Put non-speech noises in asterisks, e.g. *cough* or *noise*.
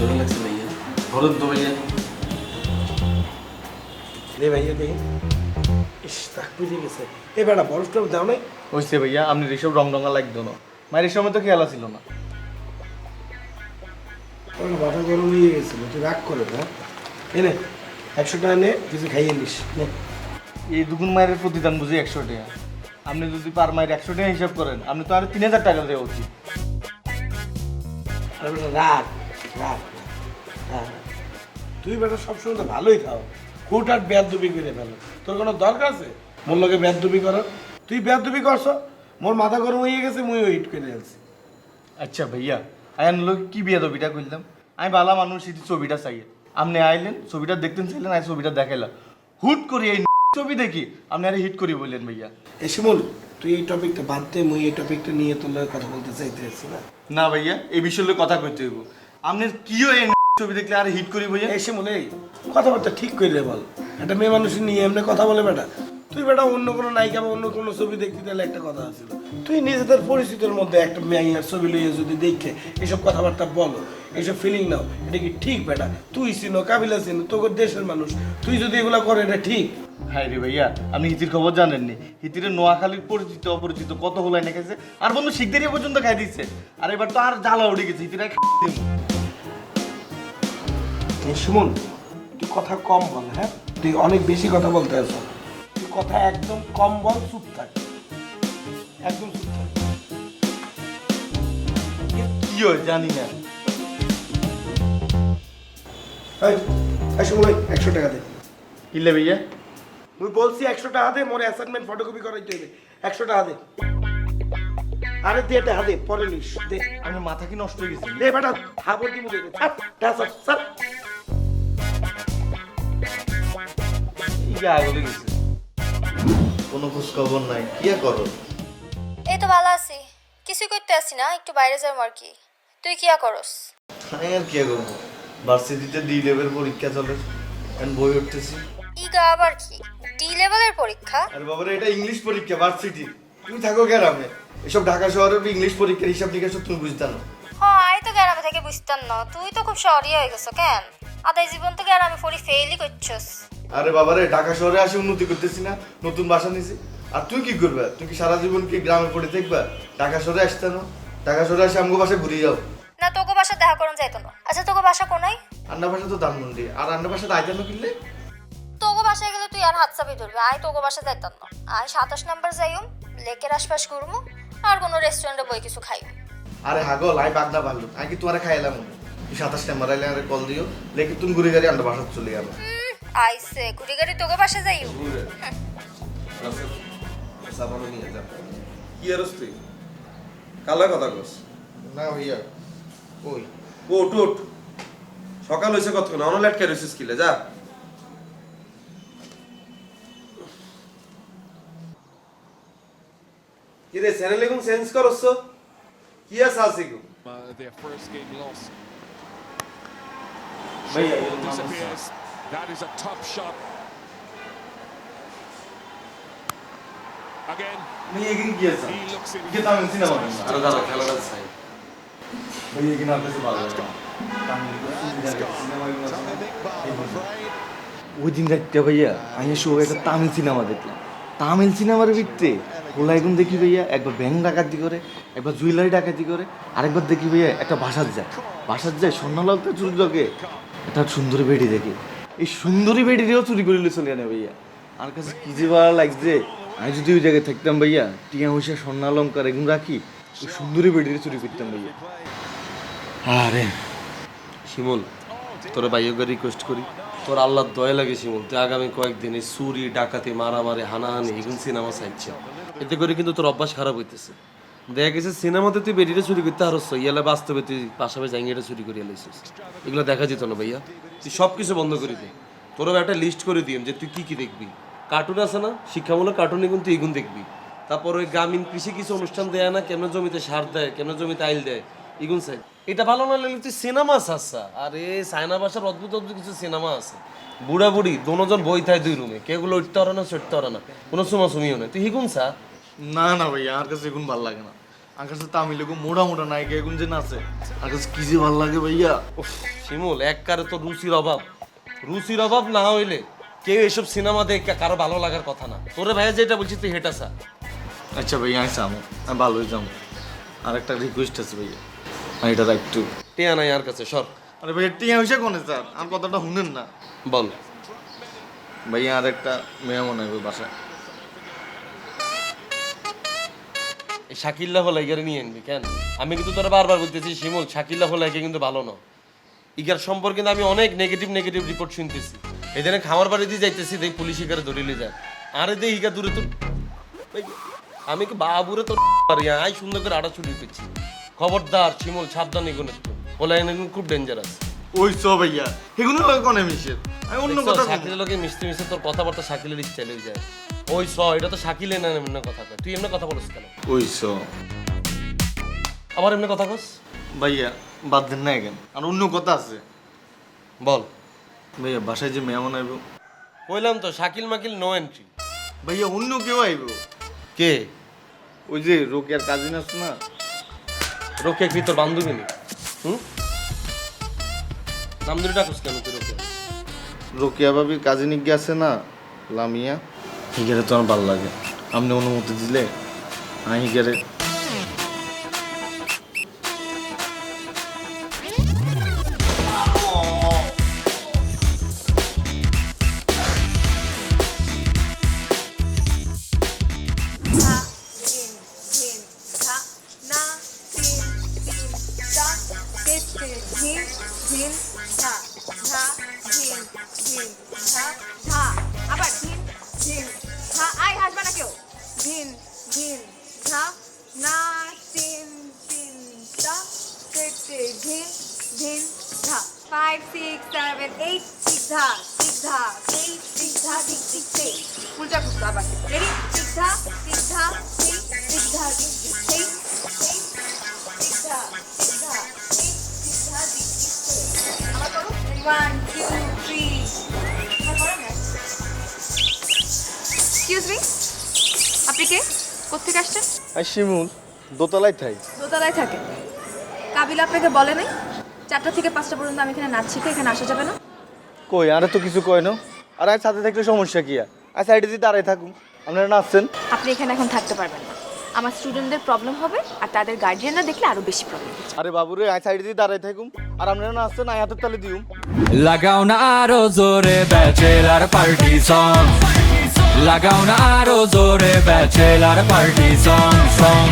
ধরেন তো ভাইয়া রে ভাইয়া দেখি ইস তাক বুঝে গেছে এ বেটা বরফ টরফ দাও নাই হয়েছে ভাইয়া আপনি এসব রং রঙা লাগতো না মায়ের এই সময় তো খেয়াল ছিল না ওর হয়ে গেছিল তুই রাগ করে না এনে একশো টাকা নে কিছু খাইয়ে নিস নে। এই দুগুণ মায়ের প্রতিদান বুঝি একশো টাকা আপনি যদি পার মায়ের একশো টাকা হিসাব করেন আপনি তো আর তিন হাজার টাকা দেওয়া উচিত রাগ রাগ হ্যাঁ। তুই বেটা সবসময় তো ভালোই খাও। হুটহাট বেদবি করে ফেলো। তোর কোনো দরকার আছে? মোর লোকে বেদবি করার তুই বেদবি করছ? মোর মাথা গরম হয়ে গেছে মুই হিট করে ফেলছি। আচ্ছা ভাইয়া আয়ান লোক কি বিয়ে ছবিটা করলাম আমি বালা মানুষ সেটি ছবিটা চাই। আপনি আইলেন ছবিটা দেখতেন চাইলেন আমি ছবিটা দেখাইলাম হুট করি এই *laughs* ছবি দেখি আপনি আরে হিট করি বললেন ভাইয়া। এ শিমুল তুই এই টপিকটা বাদ দে মুই এই টপিকটা নিয়ে তোর লগে কথা বলতে চাইতে না। না ভাইয়া এই বিষয়ে কথা কইতে হইব। আপনার কিও এই ছবি দেখলে আর হিট করি এই শিমুল এই কথাবার্তা ঠিক করে বল। একটা মেয়ে মানুষ নিয়ে এমনি কথা বলে বেটা। তুই বেটা অন্য কোনো নায়িকা বা অন্য কোনো ছবি দেখতে তাহলে একটা কথা আছে। তুই নিজেদের পরিচিতির মধ্যে একটা মেয়ের ছবি লইয়ে যদি দেখে এসব কথাবার্তা বলো এইসব ফিলিং নাও এটা কি ঠিক বেটা? তুই চিনো কাবিলা চিনো তোর দেশের মানুষ। তুই যদি এগুলা করে এটা ঠিক? হাই রে ভাইয়া আপনি হিতির খবর জানেননি? হিতিরে নোয়াখালীর পরিচিত অপরিচিত কত হলো এনে গেছে আর বন্ধু শিখদেরই পর্যন্ত খাই দিচ্ছে আর এবার তো আর জ্বালা উঠে গেছে হিতিরা *laughs* এই সুমন তুই কথা কম বল হ্যাঁ? তুই অনেক বেশি কথা বলতে আছো। তুই কথা একদম কম বল চুপ থাক। একদম চুপ থাক। কি হয় জানি না। এই সুমন একশো টাকা দে। কিলে ভাইয়া মুই বলছি একশো টাকা দে মোর অ্যাসাইনমেন্ট ফটোকপি করাইতে হবে। একশো টাকা দে। আরে দে এটা হাতে পরে নিস দে। আমার মাথা কি নষ্ট হয়ে গেছে? দে বেটা হাবর দিব দে। দে। ছাড় টাকা ইয়া আগলে গেছে। কোনো খোঁজ খবর নাই। কি করো? এই তো ভালো আছি। কিছুই করতে আসি না একটু বাইরে যাব আর কি। তুই কিয়া করস? আমি আর কি করব? ভার্সিটিতে ডি লেভেল পরীক্ষা চলে। এখন বই উঠতেছি। ইগা আবার কি? ডি লেভেলের পরীক্ষা? আরে বাবারে এটা ইংলিশ পরীক্ষা ভার্সিটি তুমি থাকো গ্রামে। এসব ঢাকা শহরে ইংলিশ পরীক্ষার হিসাব নিকাশ তুমি বুঝতে না হ আই তো গ্রামে থেকে বুঝতাম না। তুই তো খুব শহরই হয়ে গেছো কেন? আদায় জীবন তো গ্রামে পড়ি ফেলই করছস। আরে বাবারে ঢাকা শহরে আসে উন্নতি করতেছি না নতুন বাসা নিছি। আর তুই কি করবে? তুই কি সারা জীবন কি গ্রামে পড়ে থাকবা? ঢাকা শহরে আসতে না? ঢাকা শহরে আসে আমগো বাসা ঘুরে যাও। না তোকে বাসা দেখা করুন যাইতো না। আচ্ছা তোকে বাসা কোনাই আন্না বাসা তো ধানমন্ডি। আর আন্না বাসা আইতানো কিনলে? তোকে বাসায় গেলে তুই আর হাত চাপি ধরবি আই তোকে বাসা যাইতাম না। আই সাতাশ নাম্বার যাইম লেকের আশপাশ ঘুরমু আর কোনো রেস্টুরেন্টে বই কিছু খাইম আরে হাগল আই বাগদা ভালো আমি কি তোমারে খাইলাম তুই সাতাশ নাম্বার আইলে আরে কল দিও লেকে তুমি ঘুরে গাড়ি আন্না বাসা চলে যাব। আইসে ঘুরি গাড়ি তোকে বাসা যাইম কি আর তুই? কালা কথা কস। না ভাইয়া ওই ওট ওট সকাল হয়েছে কতক্ষণ? রয়েছিস কিলে যা। কি রে চ্যানেল এখন চেঞ্জ করছ কি আছে আছে গো. ভাইয়া. That is a top shot. Again, he looks in. আপনার ভালো লাগে না। ওই দিন রাখতে ভাইয়া আমি শো একটা তামিল সিনেমা দেখলাম তামিল সিনেমার ভিত্তে ওলা দেখি ভাইয়া একবার ব্যাংক ডাকাতি করে একবার জুয়েলারি ডাকাতি করে আরেকবার দেখি ভাইয়া একটা বাসার যায় বাসার যায় স্বর্ণলালটা চুরি একটা সুন্দরী বেডি দেখি এই সুন্দরী বেডিরেও চুরি করে চলে আনে ভাইয়া। আমার কাছে কি যে ভালো লাগছে আমি যদি ওই জায়গায় থাকতাম ভাইয়া, টিয়া পয়সা স্বর্ণালঙ্কার এগুলো রাখি, ওই সুন্দরী বেডিরে চুরি করতাম ভাইয়া। আরে, শিমুল, তোর ভাইয়োকে রিকোয়েস্ট করি। তোর আল্লাহর দয়া লাগে শিমুল, তুই আগামী কয়েকদিন চুরি, ডাকাতি, মারামারি, হানাহানি, এগুলো সিনেমা চাইছে এতে করে কিন্তু তোর অভ্যাস খারাপ হইতেছে। দেখা গেছে সিনেমাতে তুই বেরিয়ে চুরি করতে হারস ইয়ালে বাস্তবে তুই পাশাপাশি জাঙ্গিটা চুরি করিয়া লাইছিস। এগুলো দেখা যেত না ভাইয়া। তুই সব কিছু বন্ধ করে দে। তোরও একটা লিস্ট করে দিম যে তুই কি কি দেখবি। কার্টুন আছে না? শিক্ষামূলক কার্টুন এগুন, তুই এগুন দেখবি। তারপর ওই গ্রামীণ কৃষি কিছু অনুষ্ঠান দেয় না কেন জমিতে সার দেয় কেন জমিতে আইল দেয় ইগুন সাইড এটা ভালো না লাগলে তুই সিনেমা আচ্ছা আরে, সাইনা ভাষার অদ্ভুত অদ্ভুত কিছু সিনেমা আছে। বুড়া বুড়ি দোনোজন বই থাকে দুই রুমে। কেগুলো উঠতে পারে না, চড়তে পারে না। কোনো সুমা সুমিও না তুই হিগুন সা না না ভাইয়া আমার কাছে এখন ভালো লাগে না। আমার কাছে তামিল এরকম মোটা মোটা নায়িকা এগুন যে নাচে আমার কাছে কি যে ভালো লাগে ভাইয়া। শিমুল এক কারে তো রুচির অভাব। রুচির অভাব না হইলে কেউ এসব সিনেমা দেখে কারও ভালো লাগার কথা না। তোরে ভাইয়া যেটা বলছিস তুই হেটা সা আচ্ছা ভাইয়া আমি যাব। আমি ভালোই যাব। আর একটা রিকোয়েস্ট আছে ভাইয়া। আমি এটা একটু টিয়া নাই আর কাছে সর। আরে ভাইয়া টিয়া হয়েছে কোনে স্যার? আমার কথাটা শুনেন না। বল। ভাইয়া আর একটা মেয়ে মনে হয় বাসায়। শাকিল্লা হলে এগারে নিয়ে আনবি কেন? আমি কিন্তু তোরা বারবার বলতেছি শিমুল শাকিল্লা হলে কিন্তু ভালো না। ইগার সম্পর্কে কিন্তু আমি অনেক নেগেটিভ নেগেটিভ রিপোর্ট শুনতেছি। এই দিনে খামার বাড়ি দিয়ে যাইতেছি দেখ পুলিশ ইগারে ধরিলে যায়। আরে দে ইগা দূরে তো আমি কি বাবুরে তো পারি আই সুন্দর করে আড়া ছুটি পেয়েছি। খবরদার শিমুল সাবধান এগুলো এখন খুব ডেঞ্জারাস ওই সব ভাইয়া এগুলো লাগে কোনে মিশের আমি অন্য কথা। শাকিলের লোকে মিশতে মিশতে তোর কথাবার্তা শাকিলের স্টাইল যায়। ওই স এটা তো শাকিলে না এমনি কথা কয়। তুই এমনি কথা বলিস কেন? ওই সব আবার এমনি কথা কস? ভাইয়া বাদ দেন না এখন। আর অন্য কথা আছে। বল। ভাইয়া বাসায় যে মেয়ে মনে আইব। কইলাম তো শাকিল মাকিল নো এন্ট্রি ভাইয়া অন্য কেউ আইব। কে? ওই যে রোকেয়ার কাজিন আছে না? রোকে কি তোর বান্ধবী নি হুম? নাম ধরে ডাকুস কেন তুই রোকে রোকেয়া ভাবির কাজিন গিয়ে আছে না লামিয়া? হিগারে তো আমার ভালো লাগে আপনি অনুমতি দিলে আমি হিগারে ঝা তিন তিন ঝা না তিন রেডি সিক্স ঝা সিক্স ঝা সিক্স সিক্স ঝা সিক্স সিক্স সিক্স সিক্স ঝা সিক্স ঝা সিক্স সিক্স ঝা সিক্স সিক্স আবার করো one two three excuse me আপনি কে কোথেকে আসছেন শিমুল দোতলায় থাই। দোতলায় থাকে। কাবিল আপনাকে বলে নাই? চারটা থেকে পাঁচটা পর্যন্ত আমি এখানে নাচ শিখে এখানে আসা যাবে না। কই আরে তো কিছু কয় না। আর আজ সাথে থাকলে সমস্যা কি আর? সাইডে দিয়ে দাঁড়ায় থাকুন আপনারা নাচছেন। আপনি এখানে এখন থাকতে পারবেন না। আমার স্টুডেন্টদের প্রবলেম হবে আর তাদের গার্জিয়ানরা দেখলে আরও বেশি প্রবলেম আরে বাবুরে আয় সাইডে দিয়ে দাঁড়ায় থাকুন আর আপনারা নাচছেন আয় হাতের তালে দিউম। লাগাও না আরও জোরে ব্যাচেলার পার্টি সং লাগাও না আরও জোরে ব্যাচেলার পার্টি সং সং